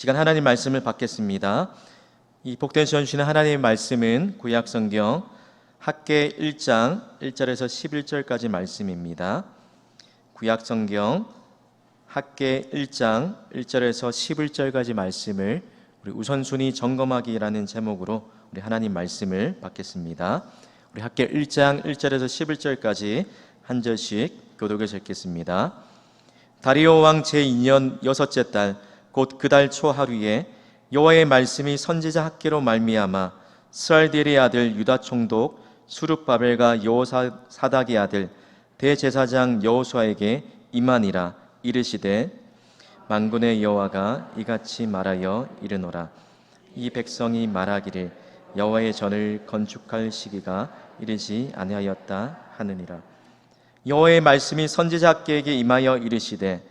시간 하나님 말씀을 받겠습니다. 이 복된 시간 주시는 하나님의 말씀은 구약 성경 학계 1장 1절에서 11절까지 말씀입니다. 구약 성경 학계 1장 1절에서 11절까지 말씀을 우리 우선순위 점검하기라는 제목으로 우리 하나님 말씀을 받겠습니다. 우리 학계 1장 1절에서 11절까지 한 절씩 교독해서 읽겠습니다. 다리오 왕 제2년 여섯째 달 곧 그달 초 하루에 여호와의 말씀이 선지자 학계로 말미암아 스알디엘의 아들 유다 총독 수룹바벨과 여호사닥의 아들 대제사장 여호수아에게 임하니라 이르시되 만군의 여호와가 이같이 말하여 이르노라. 이 백성이 말하기를 여호와의 전을 건축할 시기가 이르지 아니하였다 하느니라. 여호와의 말씀이 선지자께에게 임하여 이르시되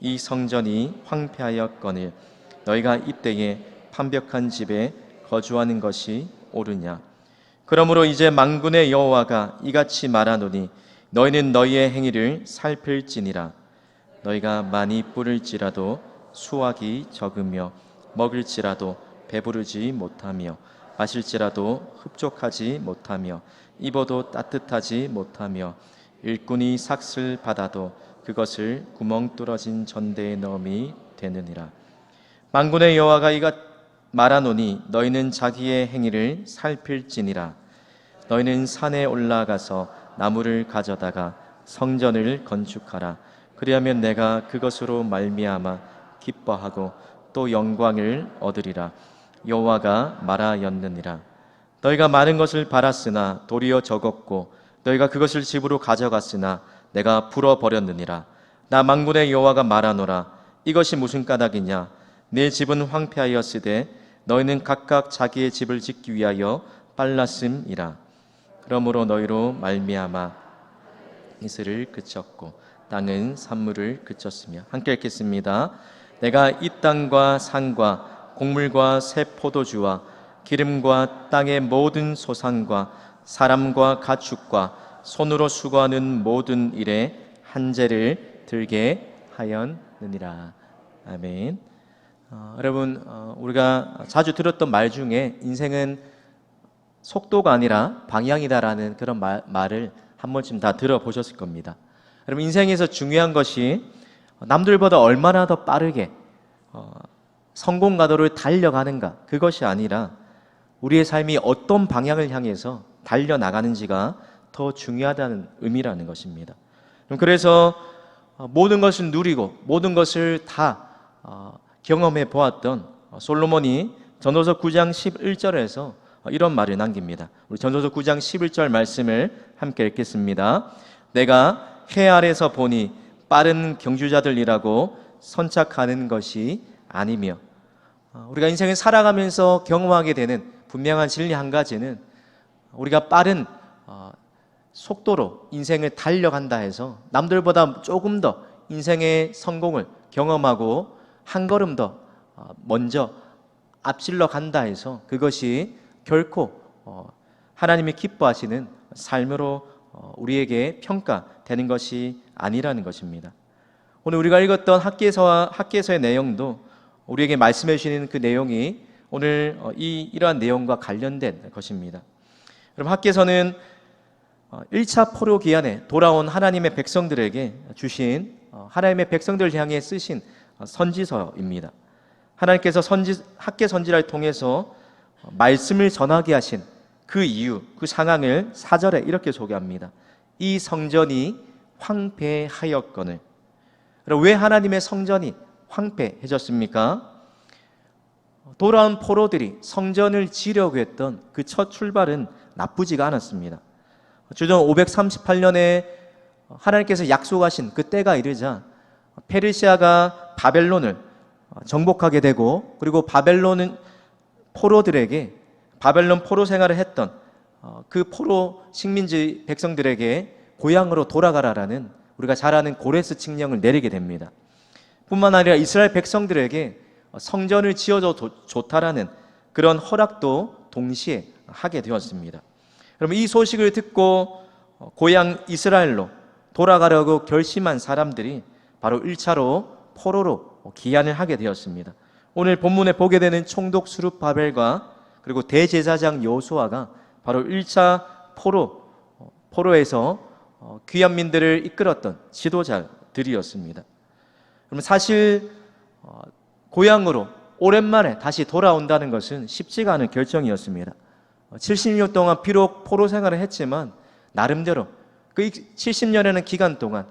이 성전이 황폐하였거늘 너희가 이때에 판벽한 집에 거주하는 것이 옳으냐? 그러므로 이제 만군의 여호와가 이같이 말하노니 너희는 너희의 행위를 살필지니라. 너희가 많이 뿌릴지라도 수확이 적으며 먹을지라도 배부르지 못하며 마실지라도 흡족하지 못하며 입어도 따뜻하지 못하며 일꾼이 삭슬 받아도 그것을 구멍 뚫어진 전대에 넣음이 되느니라. 만군의 여호와가 이가 말하노니 너희는 자기의 행위를 살필지니라. 너희는 산에 올라가서 나무를 가져다가 성전을 건축하라. 그리하면 내가 그것으로 말미암아 기뻐하고 또 영광을 얻으리라. 여호와가 말하였느니라. 너희가 많은 것을 바랐으나 도리어 적었고 너희가 그것을 집으로 가져갔으나 내가 불어 버렸느니라. 나 만군의 여호와가 말하노라. 이것이 무슨 까닭이냐? 내 집은 황폐하였으되 너희는 각각 자기의 집을 짓기 위하여 빨랐음이라. 그러므로 너희로 말미암아 이슬을 그쳤고 땅은 산물을 그쳤으며. 함께 읽겠습니다. 내가 이 땅과 산과 곡물과 새 포도주와 기름과 땅의 모든 소산과 사람과 가축과 손으로 수고하는 모든 일에 한재를 들게 하였느니라. 아멘. 어, 여러분 어, 우리가 자주 들었던 말 중에 인생은 속도가 아니라 방향이다라는 그런 말, 말을 한 번쯤 다 들어보셨을 겁니다. 여러분 인생에서 중요한 것이 남들보다 얼마나 더 빠르게 어, 성공 가도를 달려가는가 그것이 아니라 우리의 삶이 어떤 방향을 향해서 달려 나가는지가 더 중요하다는 의미라는 것입니다. 그래서 어, 모든 것을 누리고 모든 것을 다 어, 경험해 보았던 솔로몬이 전도서 9장 11절에서 이런 말을 남깁니다. 우리 전도서 9장 11절 말씀을 함께 읽겠습니다. 내가 해 아래서 보니 빠른 경주자들이라고 선착하는 것이 아니며 어, 우리가 인생을 살아가면서 경험하게 되는 분명한 진리 한 가지는 우리가 빠른 어, 속도로 인생을 달려간다 해서 남들보다 조금 더 인생의 성공을 경험하고 한 걸음 더 어, 먼저 앞질러 간다 해서 그것이 결코 하나님이 기뻐하시는 삶으로 우리에게 평가되는 것이 아니라는 것입니다. 오늘 우리가 읽었던 학계서와 학계서의 내용도 우리에게 말씀해 주시는 그 내용이 오늘 이 이러한 내용과 관련된 것입니다. 여러분 학계서는 1차 포로 기한에 돌아온 하나님의 백성들에게 주신 하나님의 백성들을 향해 쓰신 선지서입니다. 하나님께서 선지 학계 선지를 통해서 말씀을 전하게 하신 그 이유, 그 상황을 사절에 이렇게 소개합니다. 이 성전이 황폐하였거늘. 왜 하나님의 성전이 황폐해졌습니까? 돌아온 포로들이 성전을 지려고 했던 그 첫 출발은 나쁘지가 않았습니다. 주전 538년에 하나님께서 약속하신 그 때가 이르자 페르시아가 바벨론을 정복하게 되고 그리고 바벨론은 포로들에게 바벨론 포로 생활을 했던 그 포로 식민지 백성들에게 고향으로 돌아가라라는 우리가 잘 아는 고레스 칙령을 내리게 됩니다. 뿐만 아니라 이스라엘 백성들에게 성전을 지어줘 좋다라는 그런 허락도 동시에 하게 되었습니다. 여러분 이 소식을 듣고 고향 이스라엘로 돌아가려고 결심한 사람들이 바로 1차로 포로로 기한을 하게 되었습니다. 오늘 본문에 보게 되는 총독 수룹 바벨과 그리고 대제사장 여호수아가 바로 1차 포로 어, 포로에서 어, 귀한민들을 이끌었던 지도자들이었습니다. 그러면 사실 어, 고향으로 오랜만에 다시 돌아온다는 것은 쉽지가 않은 결정이었습니다. 70년 동안 비록 포로 생활을 했지만 나름대로 그 70년에는 기간 동안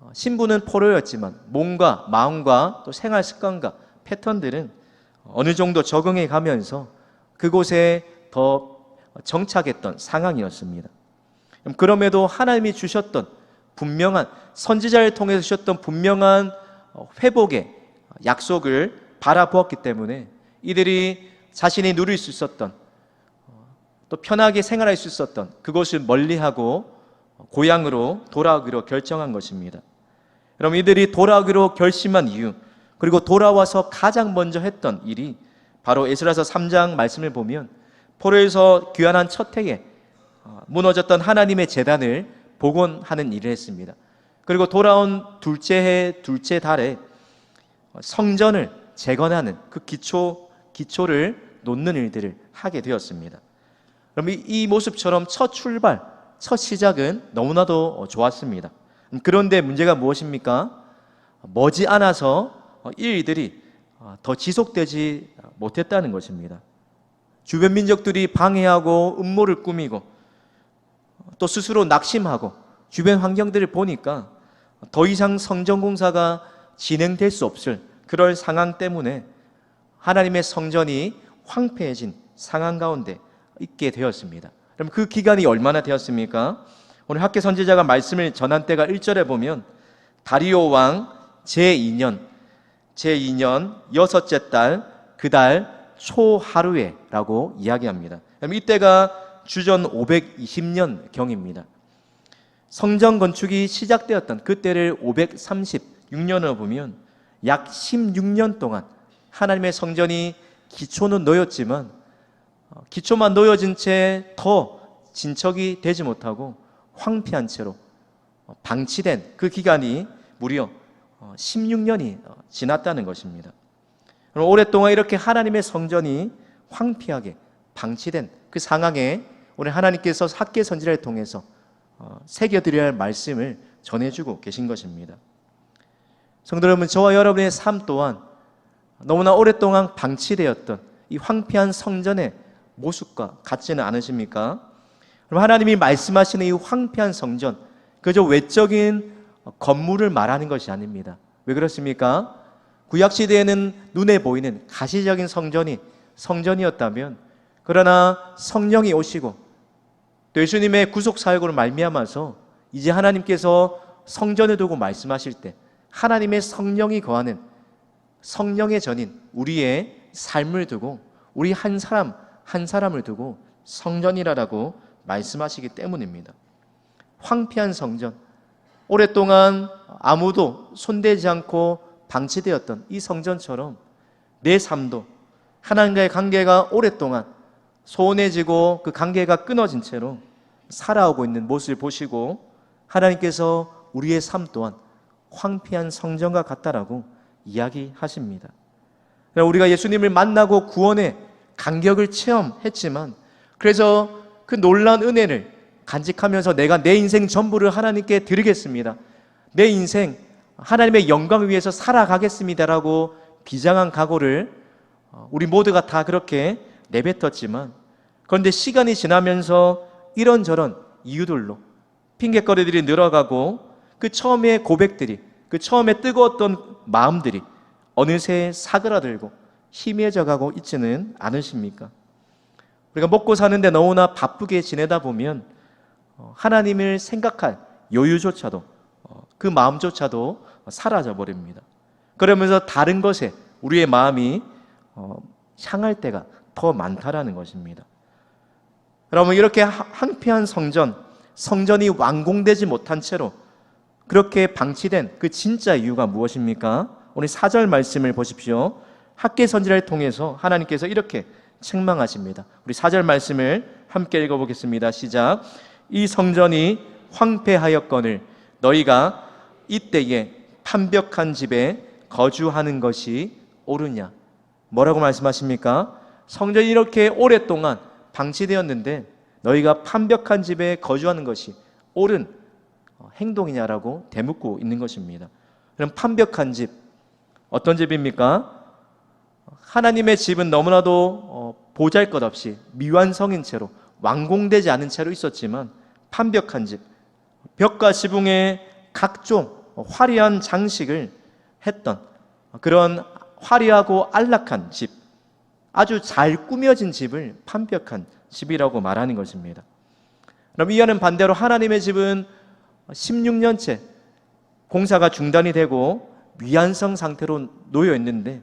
어, 신부는 포로였지만 몸과 마음과 또 생활 습관과 패턴들은 어느 정도 적응해 가면서 그곳에 더 정착했던 상황이었습니다. 그럼 그럼에도 하나님이 주셨던 분명한 선지자를 통해서 주셨던 분명한 어, 회복의 약속을 바라보았기 때문에 이들이 자신이 누릴 수 있었던 어, 또 편하게 생활할 수 있었던 그것을 멀리하고 고향으로 돌아오기로 결정한 것입니다. 그럼 이들이 돌아오기로 결심한 이유 그리고 돌아와서 가장 먼저 했던 일이 바로 에스라서 3장 말씀을 보면 포로에서 귀환한 첫 해에 어, 무너졌던 하나님의 재단을 복원하는 일을 했습니다. 그리고 돌아온 둘째 해 둘째 달에 성전을 재건하는 그 기초 기초를 놓는 일들을 하게 되었습니다. 그럼 이, 이 모습처럼 첫 출발, 첫 시작은 너무나도 어, 좋았습니다. 음, 그런데 문제가 무엇입니까? 머지 않아서 어, 이 일들이 어, 더 지속되지 못했다는 것입니다. 주변 민족들이 방해하고 음모를 꾸미고 또 스스로 낙심하고 주변 환경들을 보니까 더 이상 성전 공사가 진행될 수 없을 그럴 상황 때문에 하나님의 성전이 황폐해진 상황 가운데 있게 되었습니다. 그럼 그 기간이 얼마나 되었습니까? 오늘 학계 선지자가 말씀을 전한 때가 1절에 보면 다리오 왕 제2년 제2년 여섯째 달 그 달 초하루에라고 이야기합니다. 그럼 이때가 주전 520년 경입니다. 성전 건축이 시작되었던 그때를 536년으로 보면 약 16년 동안 하나님의 성전이 기초는 놓였지만 어, 기초만 놓여진 채 더 진척이 되지 못하고 황폐한 채로 어, 방치된 그 기간이 무려 16년이 어, 지났다는 것입니다. 오랫동안 이렇게 하나님의 성전이 황폐하게 방치된 그 상황에 오늘 하나님께서 학계 선지를 통해서 새겨드려야 할 말씀을 전해주고 계신 것입니다. 성도 여러분, 저와 여러분의 삶 또한 너무나 오랫동안 방치되었던 이 황폐한 성전의 모습과 같지는 않으십니까? 그럼 하나님이 말씀하시는 이 황폐한 성전, 그저 외적인 건물을 말하는 것이 아닙니다. 왜 그렇습니까? 구약 시대에는 눈에 보이는 가시적인 성전이 성전이었다면, 그러나 성령이 오시고 또 예수님의 구속 사역으로 말미암아서 이제 하나님께서 성전을 두고 말씀하실 때 하나님의 성령이 거하는 성령의 전인 우리의 삶을 두고 우리 한 사람 한 사람을 두고 성전이라라고 말씀하시기 때문입니다. 황폐한 성전 오랫동안 아무도 손대지 않고 방치되었던 이 성전처럼 내 삶도 하나님과의 관계가 오랫동안 소원해지고 그 관계가 끊어진 채로 살아오고 있는 모습을 보시고 하나님께서 우리의 삶 또한 황폐한 성전과 같다라고 이야기하십니다. 우리가 예수님을 만나고 구원의 간격을 체험했지만 그래서 그 놀라운 은혜를 간직하면서 내가 내 인생 전부를 하나님께 드리겠습니다. 내 인생 하나님의 영광을 위해서 살아가겠습니다라고 비장한 각오를 어, 우리 모두가 다 그렇게 내뱉었지만 그런데 시간이 지나면서 이런저런 이유들로 핑계거리들이 늘어가고 그 처음의 고백들이 그 처음에 뜨거웠던 마음들이 어느새 사그라들고 희미해져 가고 있지는 않으십니까? 우리가 먹고 사는데 너무나 바쁘게 지내다 보면 어, 하나님을 생각할 여유조차도 어, 그 마음조차도 사라져 버립니다. 그러면서 다른 것에 우리의 마음이 어, 향할 때가 더 많다라는 것입니다. 여러분 이렇게 황폐한 성전, 성전이 완공되지 못한 채로 그렇게 방치된 그 진짜 이유가 무엇입니까? 오늘 사절 말씀을 보십시오. 학계 선지를 통해서 하나님께서 이렇게 책망하십니다. 우리 사절 말씀을 함께 읽어보겠습니다. 시작. 이 성전이 황폐하였거늘 너희가 이때에 판벽한 집에 거주하는 것이 옳으냐? 뭐라고 말씀하십니까? 성전이 이렇게 오랫동안 방치되었는데 너희가 판벽한 집에 거주하는 것이 옳은 어, 행동이냐라고 대묻고 있는 것입니다. 그럼 판벽한 집 어떤 집입니까? 하나님의 집은 너무나도 어, 보잘 것 없이 미완성인 채로 완공되지 않은 채로 있었지만 판벽한 집 벽과 지붕에 각종 화려한 장식을 했던 그런 화려하고 안락한 집 아주 잘 꾸며진 집을 판벽한 집이라고 말하는 것입니다. 그럼 이와는 반대로 하나님의 집은 16년째 공사가 중단이 되고 미완성 상태로 놓여 있는데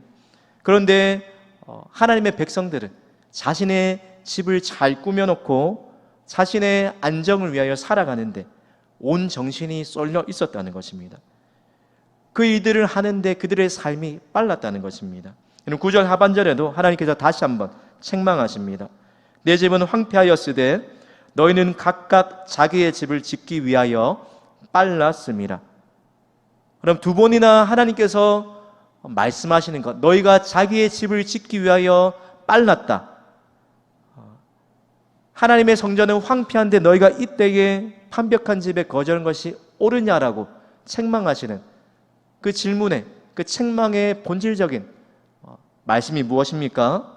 그런데 어, 하나님의 백성들은 자신의 집을 잘 꾸며놓고 자신의 안정을 위하여 살아가는데 온 정신이 쏠려 있었다는 것입니다. 그 일들을 하는데 그들의 삶이 빨랐다는 것입니다. 9절 하반절에도 하나님께서 다시 한번 책망하십니다. 내 집은 황폐하였으되 너희는 각각 자기의 집을 짓기 위하여 빨랐습니다. 그럼 두 번이나 하나님께서 말씀하시는 것, 너희가 자기의 집을 짓기 위하여 빨랐다. 하나님의 성전은 황폐한데 너희가 이때에 판벽한 집에 거절한 것이 옳으냐라고 책망하시는 그 질문에 그 책망의 본질적인 어, 말씀이 무엇입니까?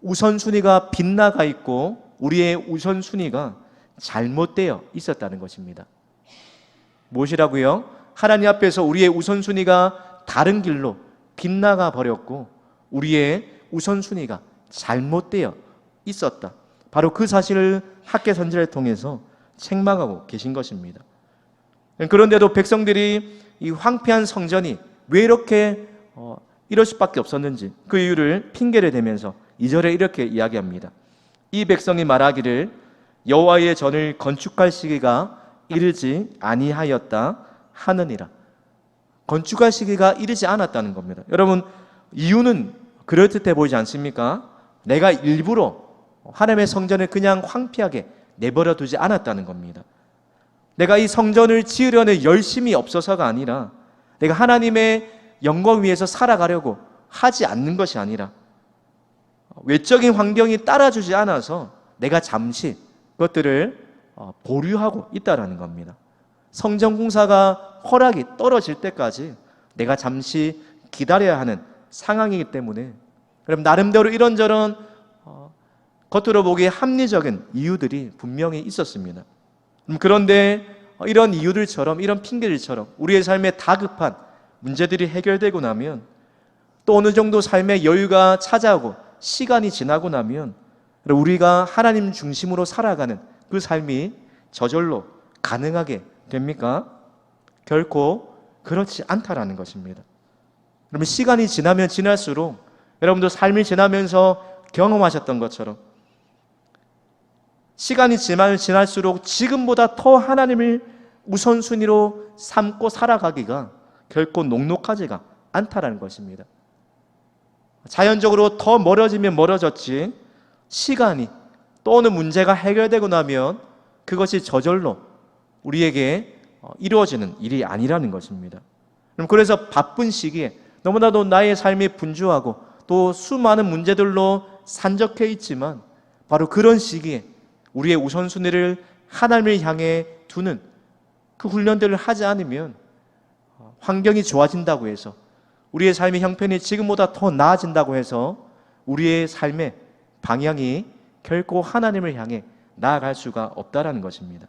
우선순위가 빗나가 있고 우리의 우선순위가 잘못되어 있었다는 것입니다. 무엇이라고요? 하나님 앞에서 우리의 우선순위가 다른 길로 빗나가 버렸고 우리의 우선순위가 잘못되어 있었다. 바로 그 사실을 학계 선지를 통해서 책망하고 계신 것입니다. 그런데도 백성들이 이 황폐한 성전이 왜 이렇게 어, 이럴 수밖에 없었는지 그 이유를 핑계를 대면서 이절에 이렇게 이야기합니다. 이 백성이 말하기를 여호와의 전을 건축할 시기가 이르지 아니하였다 하느니라. 건축할 시기가 이르지 않았다는 겁니다. 여러분 이유는 그럴듯해 보이지 않습니까? 내가 일부러 하나님의 성전을 그냥 황폐하게 내버려 두지 않았다는 겁니다. 내가 이 성전을 지으려는 열심이 없어서가 아니라 내가 하나님의 영광 위에서 살아가려고 하지 않는 것이 아니라 외적인 환경이 따라주지 않아서 내가 잠시 그것들을 어, 보류하고 있다라는 겁니다. 성전 공사가 허락이 떨어질 때까지 내가 잠시 기다려야 하는 상황이기 때문에 그럼 나름대로 이런저런 어, 겉으로 보기에 합리적인 이유들이 분명히 있었습니다. 음, 그런데 이런 이유들처럼 이런 핑계들처럼 우리의 삶에 다급한 문제들이 해결되고 나면 또 어느 정도 삶의 여유가 찾아오고 시간이 지나고 나면 우리가 하나님 중심으로 살아가는 그 삶이 저절로 가능하게 됩니까? 결코 그렇지 않다라는 것입니다. 그러면 시간이 지나면 지날수록 여러분도 삶이 지나면서 경험하셨던 것처럼 시간이 지나면 지날수록 지금보다 더 하나님을 우선순위로 삼고 살아가기가 결코 녹록하지가 않다라는 것입니다. 자연적으로 더 멀어지면 멀어졌지 시간이 또 어느 문제가 해결되고 나면 그것이 저절로 우리에게 어, 이루어지는 일이 아니라는 것입니다. 그럼 그래서 바쁜 시기에 너무나도 나의 삶이 분주하고 또 수많은 문제들로 산적해 있지만 바로 그런 시기에 우리의 우선순위를 하나님을 향해 두는 그 훈련들을 하지 않으면 어, 환경이 좋아진다고 해서 우리의 삶의 형편이 지금보다 더 나아진다고 해서 우리의 삶의 방향이 결코 하나님을 향해 나아갈 수가 없다라는 것입니다.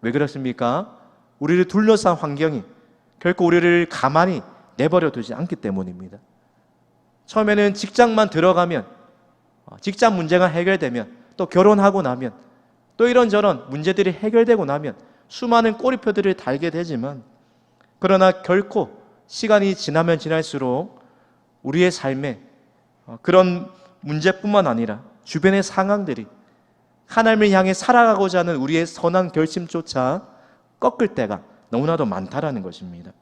왜 그렇습니까? 우리를 둘러싼 환경이 결코 우리를 가만히 내버려 두지 않기 때문입니다. 처음에는 직장만 들어가면 어, 직장 문제가 해결되면 또 결혼하고 나면 또 이런저런 문제들이 해결되고 나면 수많은 꼬리표들을 달게 되지만 그러나 결코 시간이 지나면 지날수록 우리의 삶에 어, 그런 문제뿐만 아니라 주변의 상황들이 하나님을 향해 살아가고자 하는 우리의 선한 결심조차 꺾을 때가 너무나도 많다라는 것입니다.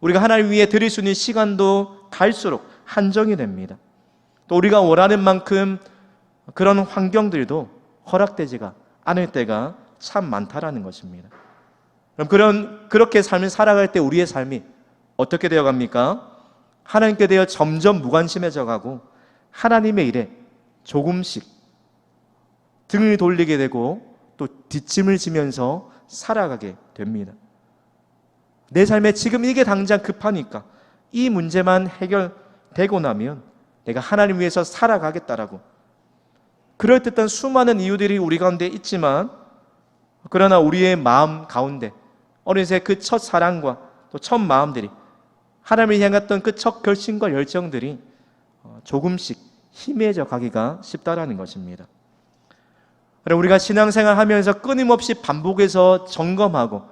우리가 하나님 위해 드릴 수 있는 시간도 갈수록 한정이 됩니다. 또 우리가 원하는 만큼 그런 환경들도 허락되지가 않을 때가 참 많다라는 것입니다. 그럼 그런 그렇게 삶을 살아갈 때 우리의 삶이 어떻게 되어 갑니까? 하나님께 대해 점점 무관심해져 가고 하나님의 일에 조금씩 등을 돌리게 되고 또 뒷짐을 지면서 살아가게 됩니다. 내 삶에 지금 이게 당장 급하니까 이 문제만 해결되고 나면 내가 하나님 위해서 살아가겠다라고 그럴듯한 수많은 이유들이 우리 가운데 있지만 그러나 우리의 마음 가운데 어느새 그 첫 사랑과 또 첫 마음들이 하나님을 향했던 그 첫 결심과 열정들이 어, 조금씩 희미해져 가기가 쉽다라는 것입니다. 우리가 신앙생활 하면서 끊임없이 반복해서 점검하고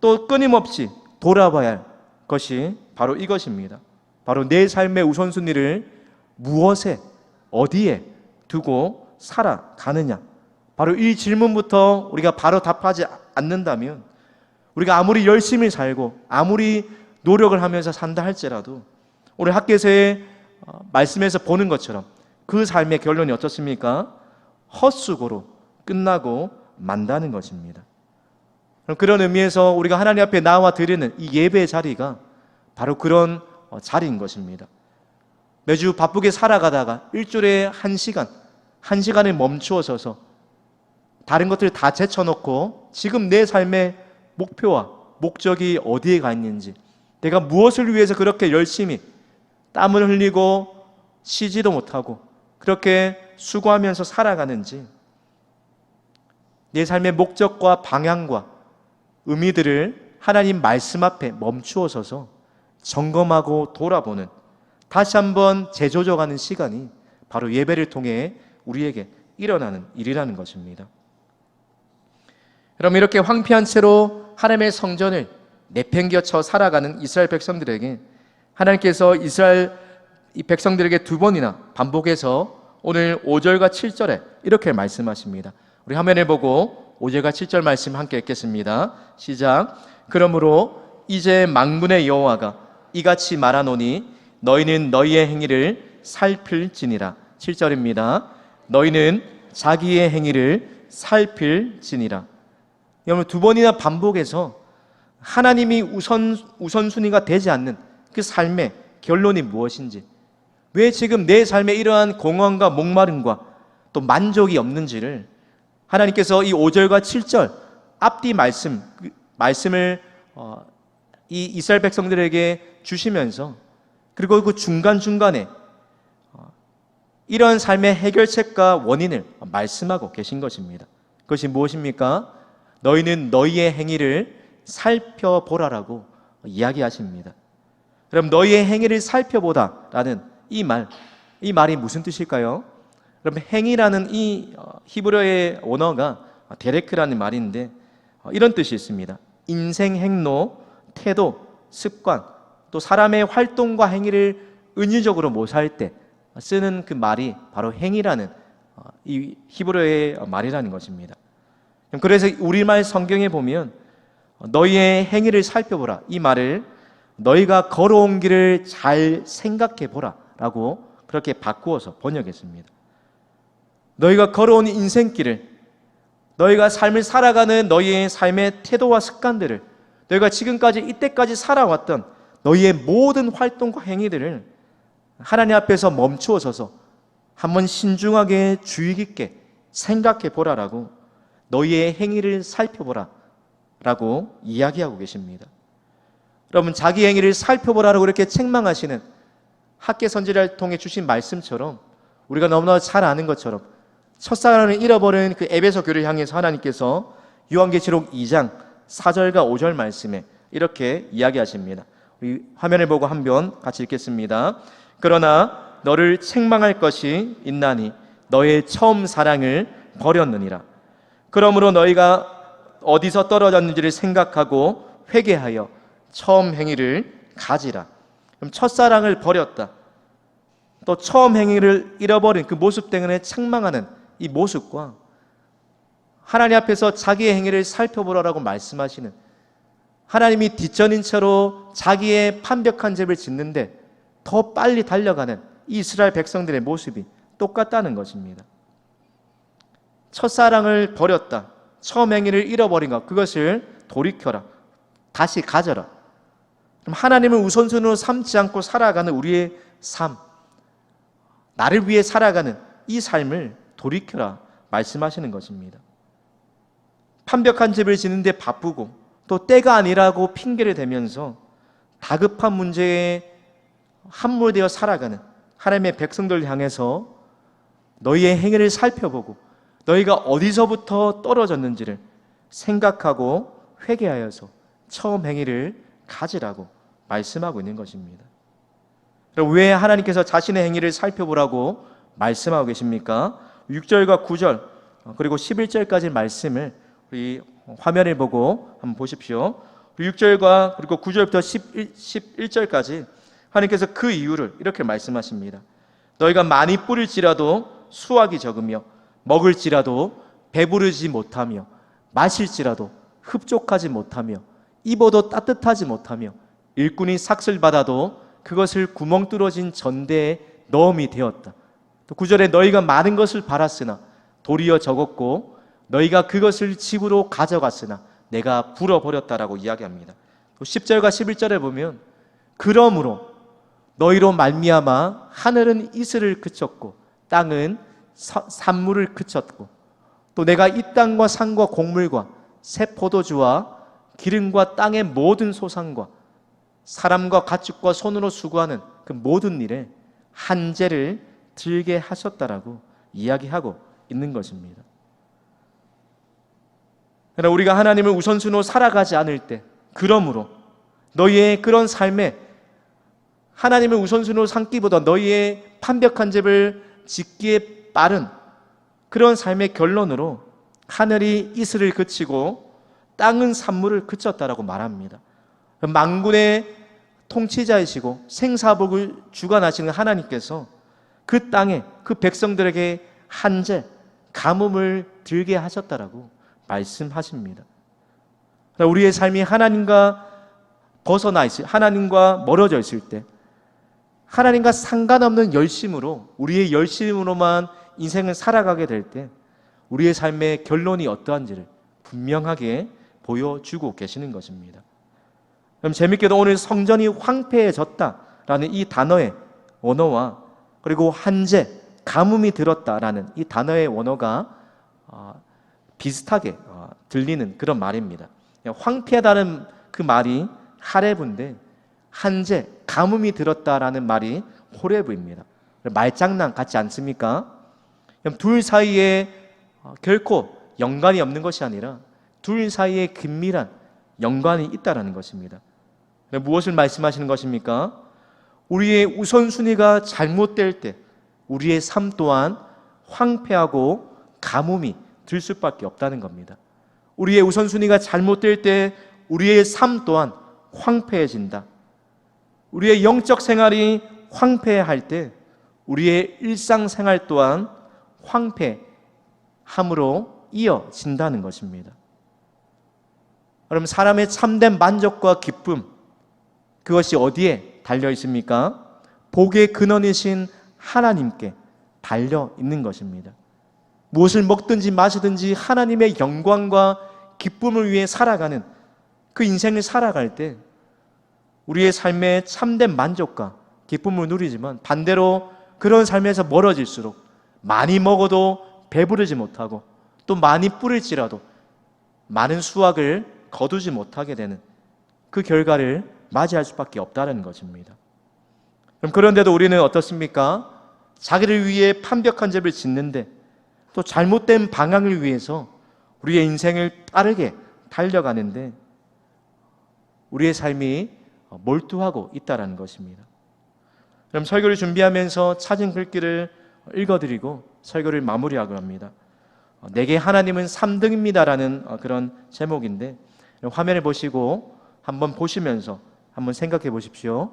또 끊임없이 돌아봐야 할 것이 바로 이것입니다. 바로 내 삶의 우선순위를 무엇에 어디에 두고 살아가느냐. 바로 이 질문부터 우리가 바로 답하지 않는다면 우리가 아무리 열심히 살고 아무리 노력을 하면서 산다 할지라도 오늘 학교에서의 어, 말씀에서 보는 것처럼 그 삶의 결론이 어떻습니까? 헛수고로 끝나고 만다는 것입니다. 그런 의미에서 우리가 하나님 앞에 나와 드리는 이 예배의 자리가 바로 그런 어, 자리인 것입니다. 매주 바쁘게 살아가다가 일주일에 한 시간, 한 시간에 멈추어 서서 다른 것들을 다 제쳐놓고 지금 내 삶의 목표와 목적이 어디에 가 있는지, 내가 무엇을 위해서 그렇게 열심히 땀을 흘리고 쉬지도 못하고 그렇게 수고하면서 살아가는지, 내 삶의 목적과 방향과 의미들을 하나님 말씀 앞에 멈추어 서서 점검하고 돌아보는 다시 한번 재조정하는 시간이 바로 예배를 통해 우리에게 일어나는 일이라는 것입니다. 그럼 이렇게 황폐한 채로 하나님의 성전을 내팽겨쳐 살아가는 이스라엘 백성들에게 하나님께서 이스라엘 이 백성들에게 두 번이나 반복해서 오늘 5절과 7절에 이렇게 말씀하십니다. 우리 화면을 보고 5절과 7절 말씀 함께 읽겠습니다. 시작. 그러므로 이제 망군의 여호와가 이같이 말하노니 너희는 너희의 행위를 살필지니라. 7절입니다. 너희는 자기의 행위를 살필지니라. 여러분 두 번이나 반복해서 하나님이 우선 우선순위가 되지 않는 그 삶의 결론이 무엇인지, 왜 지금 내 삶에 이러한 공허함과 목마름과 또 만족이 없는지를 하나님께서 이 5절과 7절 앞뒤 말씀 그 말씀을 어, 이 이스라엘 백성들에게 주시면서 그리고 그 중간 중간에 어, 이러한 삶의 해결책과 원인을 말씀하고 계신 것입니다. 그것이 무엇입니까? 너희는 너희의 행위를 살펴보라라고 이야기하십니다. 그럼 너희의 행위를 살펴보다라는 이 말, 이 말이 무슨 뜻일까요? 그럼 행위라는 이 어, 히브리어의 언어가 데레크라는 말인데 어, 이런 뜻이 있습니다. 인생 행로, 태도, 습관, 또 사람의 활동과 행위를 은유적으로 묘사할 때 쓰는 그 말이 바로 행위라는 어, 이 히브리어의 말이라는 것입니다. 그래서 우리말 성경에 보면 너희의 행위를 살펴보라 이 말을 너희가 걸어온 길을 잘 생각해 보라라고 그렇게 바꾸어서 번역했습니다. 너희가 걸어온 인생길을 너희가 삶을 살아가는 너희의 삶의 태도와 습관들을 너희가 지금까지 이때까지 살아왔던 너희의 모든 활동과 행위들을 하나님 앞에서 멈추어 서서 한번 신중하게 주의 깊게 생각해 보라라고 너희의 행위를 살펴보라 라고 이야기하고 계십니다. 여러분 자기 행위를 살펴보라라고 이렇게 책망하시는 학계 선지를 통해 주신 말씀처럼 우리가 너무나 잘 아는 것처럼 첫사랑을 잃어버린 그 에베소 교를 향해서 하나님께서 요한계시록 2장 4절과 5절 말씀에 이렇게 이야기하십니다. 우리 화면을 보고 한번 같이 읽겠습니다. 그러나 너를 책망할 것이 있나니 너의 처음 사랑을 버렸느니라. 그러므로 너희가 어디서 떨어졌는지를 생각하고 회개하여 처음 행위를 가지라. 그럼 첫사랑을 버렸다. 또 처음 행위를 잃어버린 그 모습 때문에 책망하는 이 모습과 하나님 앞에서 자기의 행위를 살펴보라라고 말씀하시는 하나님이 뒷전인 채로 자기의 판벽한 집을 짓는데 더 빨리 달려가는 이스라엘 백성들의 모습이 똑같다는 것입니다. 첫사랑을 버렸다. 처음 행위를 잃어버린 것. 그것을 돌이켜라. 다시 가져라. 그럼 하나님을 우선순위로 삼지 않고 살아가는 우리의 삶, 나를 위해 살아가는 이 삶을 돌이켜라 말씀하시는 것입니다. 판벽한 집을 지는데 바쁘고 또 때가 아니라고 핑계를 대면서 다급한 문제에 함몰되어 살아가는 하나님의 백성들 향해서 너희의 행위를 살펴보고 너희가 어디서부터 떨어졌는지를 생각하고 회개하여서 처음 행위를 가지라고 말씀하고 있는 것입니다. 왜 하나님께서 자신의 행위를 살펴보라고 말씀하고 계십니까? 6절과 9절 그리고 11절까지 말씀을 우리 화면을 보고 한번 보십시오. 6절과 그리고 9절부터 11, 11 절까지 하나님께서 그 이유를 이렇게 말씀하십니다. 너희가 많이 뿌릴지라도 수확이 적으며 먹을지라도 배부르지 못하며 마실지라도 흡족하지 못하며 입어도 따뜻하지 못하며 일꾼이 삭슬 받아도 그것을 구멍 뚫어진 전대에 넣음이 되었다. 또 구절에 너희가 많은 것을 바랐으나 도리어 적었고 너희가 그것을 집으로 가져갔으나 내가 불어버렸다라고 이야기합니다. 또 10절과 11절에 보면 그러므로 너희로 말미암아 하늘은 이슬을 그쳤고 땅은 사- 산물을 그쳤고 또 내가 이 땅과 산과 곡물과 새 포도주와 기름과 땅의 모든 소산과 사람과 가축과 손으로 수고하는 그 모든 일에 한재를 들게 하셨다라고 이야기하고 있는 것입니다. 그러나 우리가 하나님을 우선순위로 살아가지 않을 때, 그러므로 너희의 그런 삶에 하나님을 우선순위로 삼기보다 너희의 판벽한 집을 짓기에 빠른 그런 삶의 결론으로 하늘이 이슬을 그치고 땅은 산물을 그쳤다라고 말합니다. 망군의 통치자이시고 생사복을 주관하시는 하나님께서 그 땅에 그 백성들에게 한재 가뭄을 들게 하셨다라고 말씀하십니다. 우리의 삶이 하나님과 벗어나 있을 하나님과 멀어져 있을 때 하나님과 상관없는 열심으로 우리의 열심으로만 인생을 살아가게 될 때 우리의 삶의 결론이 어떠한지를 분명하게 보여주고 계시는 것입니다. 그럼 재밌게도 오늘 성전이 황폐해졌다라는 이 단어의 원어와 그리고 한재 가뭄이 들었다라는 이 단어의 원어가 어, 비슷하게 어, 들리는 그런 말입니다. 황폐하다는 그 말이 하레브인데 한재 가뭄이 들었다라는 말이 호레브입니다. 말장난 같지 않습니까? 둘 사이에 어, 결코 연관이 없는 것이 아니라 둘 사이에 긴밀한 연관이 있다라는 것입니다. 무엇을 말씀하시는 것입니까? 우리의 우선순위가 잘못될 때 우리의 삶 또한 황폐하고 가뭄이 들 수밖에 없다는 겁니다. 우리의 우선순위가 잘못될 때 우리의 삶 또한 황폐해진다. 우리의 영적 생활이 황폐할 때 우리의 일상생활 또한 황폐함으로 이어진다는 것입니다. 그럼 사람의 참된 만족과 기쁨 그것이 어디에 달려 있습니까? 복의 근원이신 하나님께 달려 있는 것입니다. 무엇을 먹든지 마시든지 하나님의 영광과 기쁨을 위해 살아가는 그 인생을 살아갈 때 우리의 삶에 참된 만족과 기쁨을 누리지만 반대로 그런 삶에서 멀어질수록 많이 먹어도 배부르지 못하고 또 많이 뿌릴지라도 많은 수확을 거두지 못하게 되는 그 결과를 맞이할 수밖에 없다는 것입니다. 그럼 그런데도 우리는 어떻습니까? 자기를 위해 판벽한 집을 짓는데 또 잘못된 방향을 위해서 우리의 인생을 빠르게 달려가는데 우리의 삶이 몰두하고 있다라는 것입니다. 그럼 설교를 준비하면서 찾은 글귀를 읽어드리고 설교를 마무리하고 합니다. 내게 하나님은 3등입니다라는 그런 제목인데 화면을 보시고 한번 보시면서 한번 생각해 보십시오.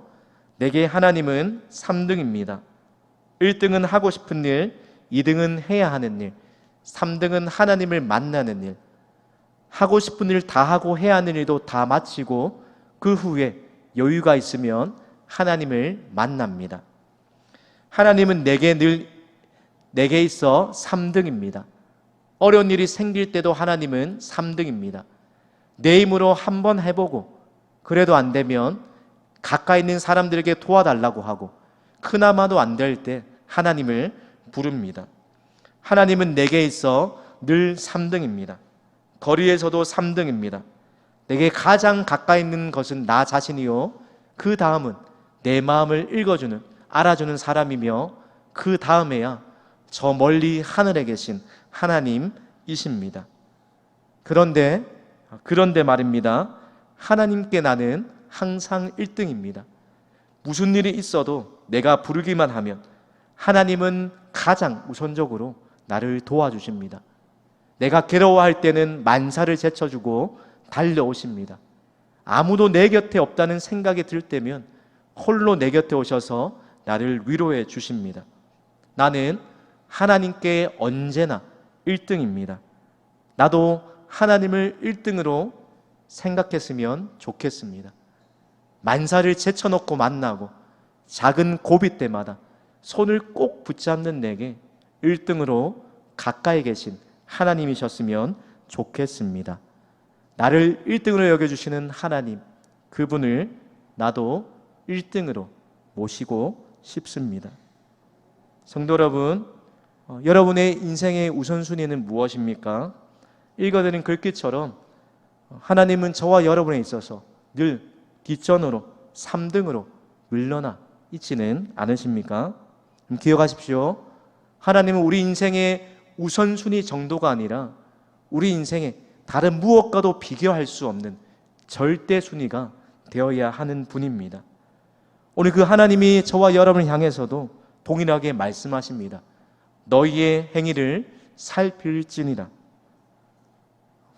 내게 하나님은 3등입니다. 1등은 하고 싶은 일, 2등은 해야 하는 일, 3등은 하나님을 만나는 일. 하고 싶은 일 다 하고 해야 하는 일도 다 마치고 그 후에 여유가 있으면 하나님을 만납니다. 하나님은 내게 늘 내게 있어 3등입니다. 어려운 일이 생길 때도 하나님은 3등입니다. 내 힘으로 한번 해보고 그래도 안 되면 가까이 있는 사람들에게 도와달라고 하고 그나마도 안 될 때 하나님을 부릅니다. 하나님은 내게 있어 늘 3등입니다. 거리에서도 3등입니다. 내게 가장 가까이 있는 것은 나 자신이요. 그 다음은 내 마음을 읽어주는, 알아주는 사람이며 그 다음에야 저 멀리 하늘에 계신 하나님이십니다. 그런데, 그런데 말입니다. 하나님께 나는 항상 1등입니다. 무슨 일이 있어도 내가 부르기만 하면 하나님은 가장 우선적으로 나를 도와주십니다. 내가 괴로워할 때는 만사를 제쳐주고 달려오십니다. 아무도 내 곁에 없다는 생각이 들 때면 홀로 내 곁에 오셔서 나를 위로해 주십니다. 나는 하나님께 언제나 1등입니다. 나도 하나님을 1등으로 생각했으면 좋겠습니다. 만사를 제쳐놓고 만나고 작은 고비 때마다 손을 꼭 붙잡는 내게 1등으로 가까이 계신 하나님이셨으면 좋겠습니다. 나를 1등으로 여겨주시는 하나님, 그분을 나도 1등으로 모시고 싶습니다. 성도 여러분, 어, 여러분의 인생의 우선순위는 무엇입니까? 읽어드린 글귀처럼 어, 하나님은 저와 여러분에 있어서 늘 뒷전으로 3등으로 물러나 있지는 않으십니까? 음, 기억하십시오. 하나님은 우리 인생의 우선순위 정도가 아니라 우리 인생의 다른 무엇과도 비교할 수 없는 절대 순위가 되어야 하는 분입니다. 오늘 그 하나님이 저와 여러분을 향해서도 동일하게 말씀하십니다. 너희의 행위를 살필지니라.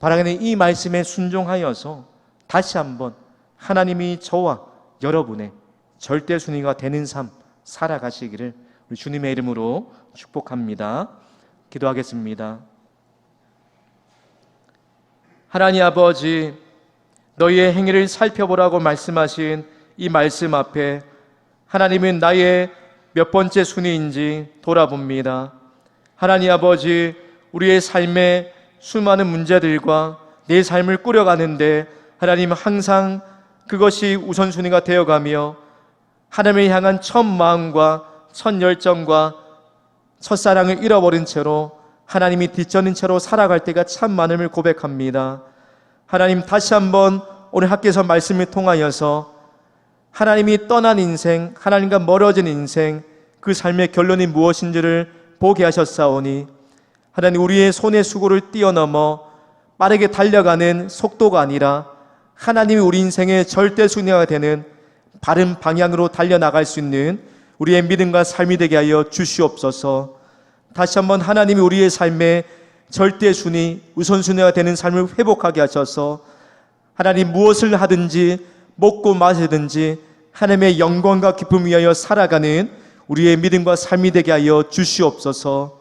바라기는 이 말씀에 순종하여서 다시 한번 하나님이 저와 여러분의 절대 순위가 되는 삶 살아가시기를 우리 주님의 이름으로 축복합니다. 기도하겠습니다. 하나님 아버지, 너희의 행위를 살펴보라고 말씀하신 이 말씀 앞에 하나님은 나의 몇 번째 순위인지 돌아봅니다. 하나님 아버지, 우리의 삶에 수많은 문제들과 내 삶을 꾸려가는데 하나님 항상 그것이 우선순위가 되어가며 하나님을 향한 첫 마음과 첫 열정과 첫 사랑을 잃어버린 채로 하나님이 뒤처는 채로 살아갈 때가 참 많음을 고백합니다. 하나님 다시 한번 오늘 학교에서 말씀을 통하여서 하나님이 떠난 인생, 하나님과 멀어진 인생, 그 삶의 결론이 무엇인지를 보게 하셨사오니 하나님 우리의 손의 수고를 뛰어넘어 빠르게 달려가는 속도가 아니라 하나님이 우리 인생의 절대 순위가 되는 바른 방향으로 달려나갈 수 있는 우리의 믿음과 삶이 되게 하여 주시옵소서. 다시 한번 하나님이 우리의 삶에 절대 순위, 우선순위가 되는 삶을 회복하게 하셔서 하나님 무엇을 하든지 먹고 마시든지 하나님의 영광과 기쁨 위하여 살아가는 우리의 믿음과 삶이 되게 하여 주시옵소서.